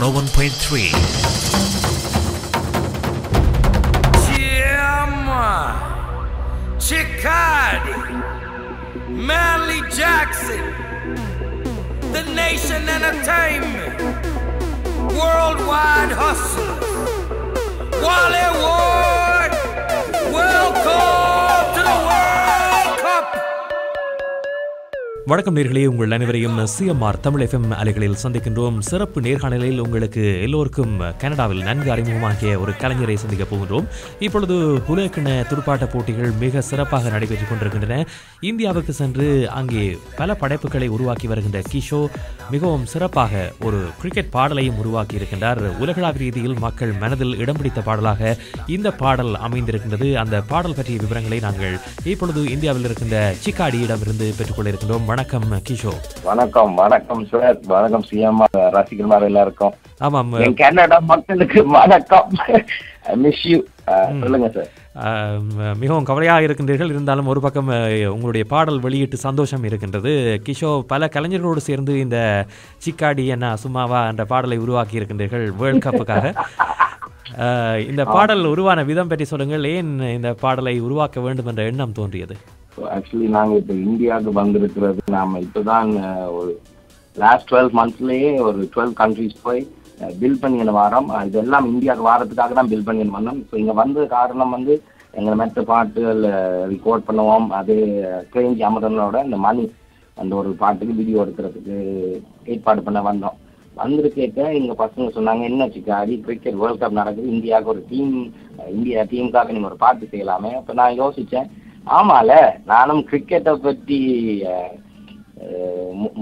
FM 101.3. Chiama, Chicardi, Manly Jackson, The Nation Entertainment, Worldwide Hustlers, Wally Ward, வணக்கம் நேர்களே உங்கள் அனைவரையும் சிஎம்ஆர் தமிழ் எஃப்எம் அலைகளில் சந்திக்கின்றோம். சிறப்பு நேர்காணலில் உங்களுக்கு எல்லோருக்கும் கனடாவில் நன்கு அறிமுகமாகிய ஒரு கலைஞரை சந்திக்க போகின்றோம். இப்பொழுது உலகக்கிண துடுப்பாட்ட போட்டிகள் மிக சிறப்பாக நடைபெற்றுக் கொண்டிருக்கின்றன. இந்தியாவுக்கு சென்று அங்கே பல படைப்புகளை உருவாக்கி வருகின்ற கிஷோ மிகவும் சிறப்பாக ஒரு கிரிக்கெட் பாடலையும் உருவாக்கி இருக்கின்றார். உலகளாவிய ரீதியில் மக்கள் மனதில் இடம் பிடித்த பாடலாக இந்த பாடல் அமைந்திருக்கின்றது. அந்த பாடல் பற்றிய விவரங்களை நாங்கள் இப்பொழுது இந்தியாவில் இருக்கின்ற சிக்காடியிடமிருந்து பெற்றுக்கொள்ள இருக்கின்றோம். வணக்கம் கிஷோ. வணக்கம் வணக்கம் சார் வணக்கம் சிஎம். ரசிகர்மார் எல்லாருக்கும். ஆமாம் என் கன்னடா மக்களுக்கு வணக்கம். மிஸ் யூ சொல்லுங்க சார் மிகவும் கவலையாக இருக்கின்றீர்கள். இருந்தாலும் ஒரு பக்கம் உங்களுடைய பாடல் வெளியிட்டு சந்தோஷம் இருக்கின்றது. கிஷோ பல கலைஞர்களோடு சேர்ந்து இந்த சிக்காடி என்ன சும்மாவா என்ற பாடலை உருவாக்கி இருக்கின்றீர்கள் வேர்ல்ட் கப்புக்காக இந்த பாடல் உருவான விதம் பற்றி சொல்லுங்கள். ஏன் இந்த பாடலை உருவாக்க வேண்டும் என்ற எண்ணம் தோன்றியது? ஆக்சுவலி நாங்கள் இப்போ இந்தியாவுக்கு வந்திருக்கிறது நாம் இப்போ தான் ஒரு லாஸ்ட் டுவெல் மந்த்ஸ்லேயே ஒரு டுவெல் கண்ட்ரிஸ் போய் பில் பண்ணின வாரம். இதெல்லாம் இந்தியாவுக்கு வாரத்துக்காக தான் பில் பண்ணின வந்தோம் ஸோ இங்கே வந்த காரணம் வந்து எங்களை மற்ற பாட்டுகள் ரெக்கார்ட் பண்ணுவோம். அது கிரேஞ்சி அமரனோட இந்த மணி அந்த ஒரு பாட்டுக்கு வீடியோ எடுக்கிறதுக்கு ஏற்பாடு பண்ண வந்தோம். வந்திருக்கேக்க எங்கள் பசங்க சொன்னாங்க என்ன சிக்காடி கிரிக்கெட் வேர்ல்ட் கப் நடக்குது. இந்தியாவுக்கு ஒரு டீம் இந்தியா டீமுக்காக நீங்க ஒரு பாட்டு செய்யலாமே. அப்போ நான் யோசித்தேன் ஆமால நானும் கிரிக்கெட்டை பற்றி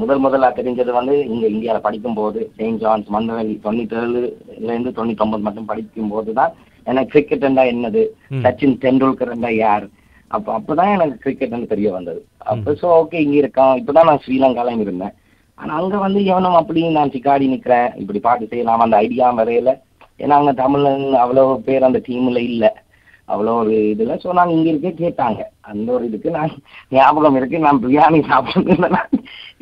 முதல் முதலா தெரிஞ்சது வந்து இங்க இந்தியாவில் படிக்கும்போது செயின்ட் ஜான்ஸ் இருந்து தொண்ணூத்தி ஒன்பது மட்டும் படிக்கும் போது தான் எனக்கு கிரிக்கெட் என்றா என்னது. சச்சின் டெண்டுல்கர் என்றா யார்? அப்ப அப்பதான் எனக்கு கிரிக்கெட் தெரிய வந்தது. அப்ப சோ ஓகே இங்க இருக்கோம் இப்பதான் நான் ஸ்ரீலங்கால இருந்தேன். ஆனா அங்க வந்து எவனும் அப்படி நான் சிக்காடி நிக்கிறேன் இப்படி பாட்டு செய்யலாம் அந்த ஐடியா வரையில. ஏன்னா அங்க தமிழன் அவ்வளவு பேர் அந்த டீம்ல இல்ல. அவ்வளோ ஒரு இதில். ஸோ நான் இங்கே இருக்கே கேட்டாங்க. அந்த ஒரு இதுக்கு நான் ஞாபகம் இருக்கு. நான் பிரியாணி சாப்பிட்டு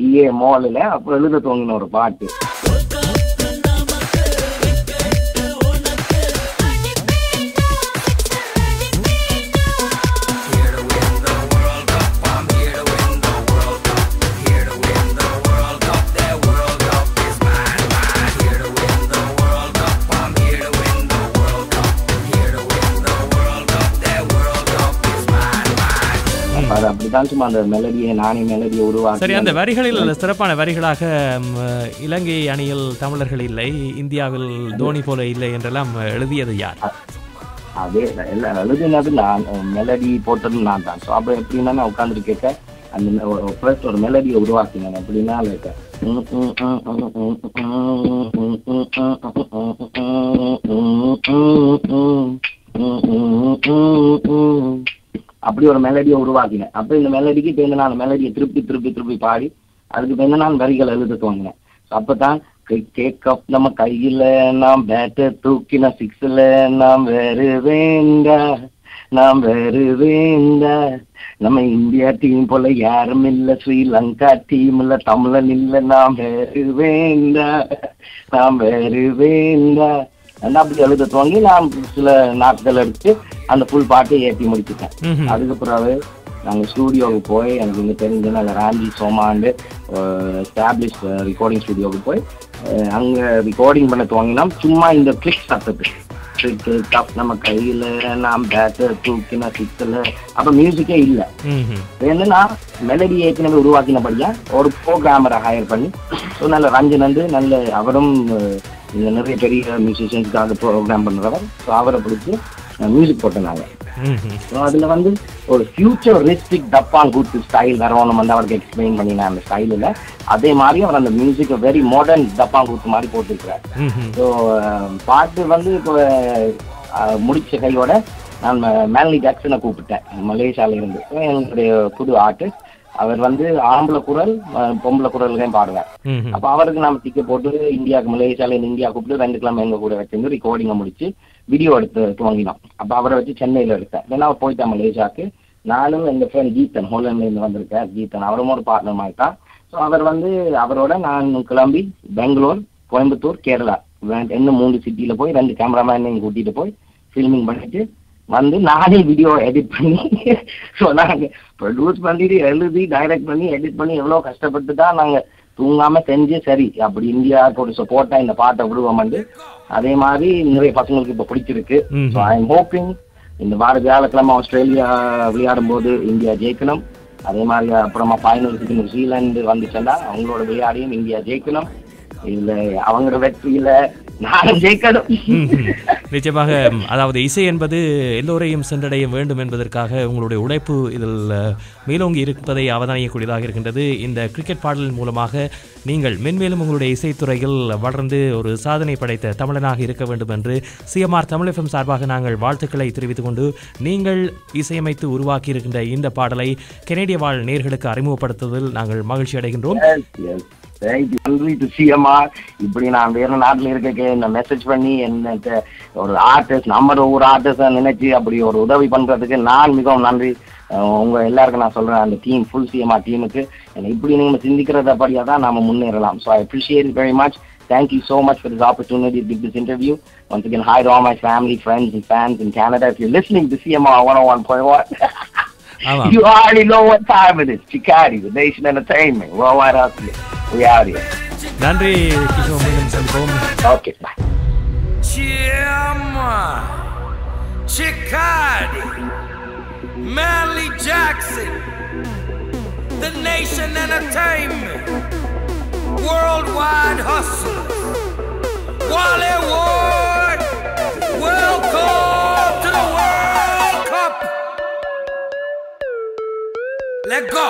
இஏ மோலில் அப்புறம் எழுத தோங்கின ஒரு பாட்டு. சும்மா அந்த மெலடியை நானே மெலடியை உருவாக்கி சரி அந்த வரிகளில் சிறப்பான வரிகளாக இலங்கை அணியில் தமிழர்கள் இல்லை இந்தியாவில் தோனி போல இல்லை என்றெல்லாம் எழுதியது யார் அதே எல்லாம் எழுதினது நான் மெலடி போட்டது நான் தான் ஸோ அப்போ எப்படின்னா நான் உட்காந்துட்டு கேட்க அந்த ஃபர்ஸ்ட் ஒரு மெலடியை உருவாக்கினேன் எப்படின்னா like, அப்படி ஒரு மெலடியை உருவாக்கினேன். அப்போ இந்த மெலடிக்கு இப்போ நான் மெலடியை திருப்பி திருப்பி திருப்பி பாடி அதுக்கு இப்போ இந்த நான் வரிகள் எழுத துவங்கினேன். அப்பதான் கேக் அப் நம்ம கையில் நாம் பேட்டை தூக்கின சிக்ஸில் நாம் வேறு நாம் வேறு நம்ம இந்தியா டீம் போல யாரும் இல்ல ஸ்ரீலங்கா டீம் இல்லை தமிழன் இல்ல நாம் வேறு நாம் வேறு அப்படி எழுத துவங்கி நான் சில நாட்கள் எடுத்து அந்த ஃபுல் பாட்டை ஏற்றி முடிச்சுட்டேன். ம்ஹும். அதுக்கு பிறகு நாங்க ஸ்டூடியோவுக்கு போய் எனக்கு இங்க தெரிஞ்ச நாங்க ராஞ்சி சோமாண்டு எஸ்டாப்ளிஷ் ரெக்கார்டிங் ஸ்டுடியோவுக்கு போய் அங்க ரெக்கார்டிங் பண்ண துவங்கினா சும்மா இந்த கிளிக் சத்தத்துக்கு கிளிக் கப் நம்ம கையில நாம் பேட்டர் தூக்கின சிக்கல அப்ப மியூசிக்கே இல்ல. என்னன்னா மெலடி ஏற்கனவே உருவாக்கினபடியா ஒரு ப்ரோக்ராமரை ஹையர் பண்ணி ஸோ நல்ல ரஞ்சன் வந்து நல்ல அவரும் இதில் நிறைய பெரிய மியூசிஷியன்ஸ்க்காக ப்ரோக்ராம் பண்ணுறவர் ஸோ அவரை பிடிச்சி மியூசிக் போட்டனாங்க ம்ஹும். So, வந்து ஒரு ஃபியூச்சரிஸ்டிக் டப்பான் கூத்து ஸ்டைல் வரணும் வந்து அவருக்கு எக்ஸ்பிளைன் பண்ணினேன் அந்த ஸ்டைலில் அதே மாதிரி அவர் அந்த மியூசிக்கை வெரி மாடர்ன் டப்பான் கூத்து மாதிரி போட்டிருக்கிறார். ஸோ பாட்டு வந்து இப்போ முடிச்ச கையோட நான் மேலி ஜாக்சனை கூப்பிட்டேன் மலேசியால இருந்து. எங்களுடைய புது ஆர்டிஸ்ட் அவர் வந்து ஆம்பளை குரல் பொம்பளை குரல்களையும் பாடுவார். அப்ப அவருக்கு நாம டிக்கெட் போட்டு இந்தியாவுக்கு மலேசியால இந்தியா கூப்பிட்டு ரெண்டு கிழமை எங்க கூட வச்சிருந்து ரெக்கார்டிங்கை முடிச்சு வீடியோ எடுத்து துவங்கினோம். அப்ப அவரை வச்சு சென்னையில எடுத்தேன். ஏன்னா அவர் போயிட்டான் மலேசியாவுக்கு. நானும் எங்க ஃப்ரெண்ட் கீதன் ஹோலண்ட்ல இருந்து வந்திருக்கேன் கீதன் அவரும் ஒரு பார்ட்னர் மாதிரி தான் ஸோ அவர் வந்து அவரோட நான் கிளம்பி பெங்களூர் கோயம்புத்தூர் கேரளா. இன்னும் மூணு சிட்டியில போய் ரெண்டு கேமராமேனையும் கூட்டிட்டு போய் ஃபில்மிங் பண்ணிட்டு வந்து நானே வீடியோ எடிட் பண்ணி ஸோ நாங்க ப்ரொடியூஸ் பண்ணிட்டு எழுதி டைரக்ட் பண்ணி எடிட் பண்ணி எவ்வளவு கஷ்டப்பட்டு தான் நாங்க தூங்காம செஞ்சு சரி அப்படி இந்தியாவுக்கு ஒரு சப்போர்ட்டா இந்த பாட்டை விடுவோம் அதே மாதிரி நிறைய பசங்களுக்கு இப்ப பிடிச்சிருக்கு. ஸோ ஐ எம் ஹோப்பிங் இந்த வார வியாழக்கிழமை ஆஸ்திரேலியா விளையாடும் போது இந்தியா ஜெயிக்கணும் அதே மாதிரி அப்புறமா ஃபைனலுக்கு நியூசிலாந்து வந்துச்சுன்னா அவங்களோட விளையாடியும் இந்தியா ஜெயிக்கணும் இதுல அவங்களோட வெற்றியில. நிச்சயமாக அதாவது இசை என்பது எல்லோரையும் சென்றடைய வேண்டும் என்பதற்காக உங்களுடைய உழைப்பு இதில் மேலோங்கி இருப்பதை அவதானியக்கூடியதாக இருக்கின்றது. இந்த கிரிக்கெட் பாடலின் மூலமாக நீங்கள் மென்மேலும் உங்களுடைய இசைத்துறையில் வளர்ந்து ஒரு சாதனை படைத்த தமிழனாக இருக்க வேண்டும் என்று சிஎம்ஆர் தமிழ் எஃப்எம் சார்பாக நாங்கள் வாழ்த்துக்களை தெரிவித்துக் கொண்டு நீங்கள் இசையமைத்து உருவாக்கி இருக்கின்ற இந்த பாடலை கெனடிய வாழ் நேர்களுக்கு அறிமுகப்படுத்துவதில் நாங்கள் மகிழ்ச்சி அடைகின்றோம் You. நன்றி டு சிஎம்ஆர் இப்படி நான் வேற நாட்டுல இருக்க என்ன மெசேஜ் பண்ணி என்ன ஒரு ஆர்டிஸ்ட் நம்ம ஒரு ஆர்டிஸ்ட் நினைச்சு அப்படி ஒரு உதவி பண்றதுக்கு நான் மிகவும் நன்றி உங்க எல்லாருக்கும் நான் சொல்றேன் அந்த டீம் ஃபுல் சிஎம்ஆர் டீமுக்கு இப்படி நீங்க சிந்திக்கிறத படியா தான் நாம முன்னேறலாம் so I appreciate very much Thank you so much for this opportunity to give this interview. Once again, hi to all my family, friends, and fans in Canada. If you're listening to CMR 101.1, ஆமாம். you already know what time it is. Chicati, the Nation Entertainment, Worldwide Hustler. We out here. நன்றி கிஷோர் மீண்டும் சந்திப்போம் Okay, bye. Chiama, Chicadi, Manly Jackson, The Nation Entertainment, Worldwide Hustlers, Wally Ward, welcome to the World Cup. Let go.